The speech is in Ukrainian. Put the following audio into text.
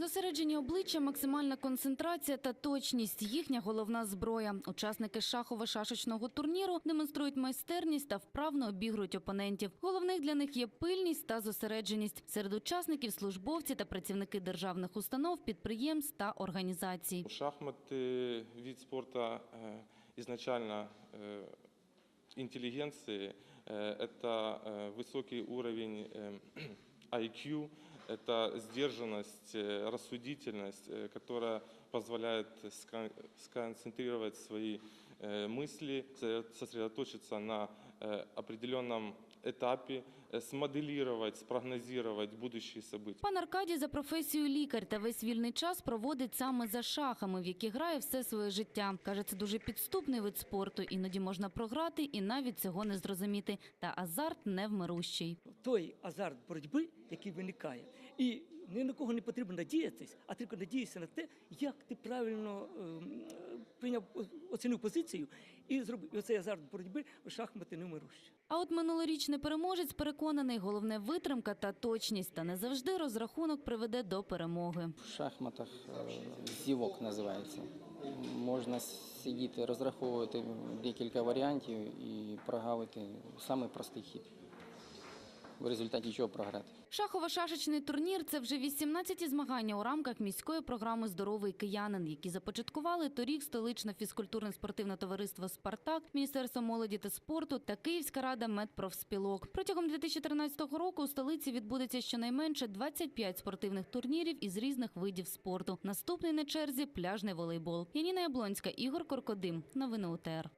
Зосереджені обличчя, максимальна концентрація та точність їхня головна зброя. Учасники шахово-шашечного турніру демонструють майстерність та вправно обігрують опонентів. Головних для них є пильність та зосередженість. Серед учасників службовці та працівники державних установ, підприємств та організацій. Шахматы – вид спорта э, изначально э, интеллигенции. Э, Это э, высокий уровень э, IQ, это сдержанность, э, рассудительность, э, которая позволяет ска- сконцентрировать свои э, мысли, со- сосредоточиться на э, определенном этапе, э, смоделировать, спрогнозировать будущие события. Пан Аркадій за професією лікар та весь вільний час проводить саме за шахами, в які грає все своє життя. Каже, це дуже підступний вид спорту. Іноді можна програти і навіть цього не зрозуміти. Та азарт невмирущий. той азарт боротьби, який виникає, і ні на кого не потрібно надіятись, а тільки надіятися на те, як ти правильно ем, прийняв оцінив позицію і зробив І оцей азарт боротьби в шахмати невмирущі. А от минулорічний переможець переконаний, головне витримка та точність. Та не завжди розрахунок приведе до перемоги. В шахматах е, зівок називається. Можна сидіти, розраховувати декілька варіантів і прогавити самий простий хід. В результаті чого програти. Шахово-шашечний турнір це вже 18-ті змагання у рамках міської програми Здоровий киянин, які започаткували торік столичне фізкультурне спортивне товариство Спартак, Міністерство молоді та спорту та Київська рада медпрофспілок. Протягом 2013 року у столиці відбудеться щонайменше 25 спортивних турнірів із різних видів спорту. Наступний на черзі пляжний волейбол. Яніна Яблонська, Ігор Коркодим. Новини УТР.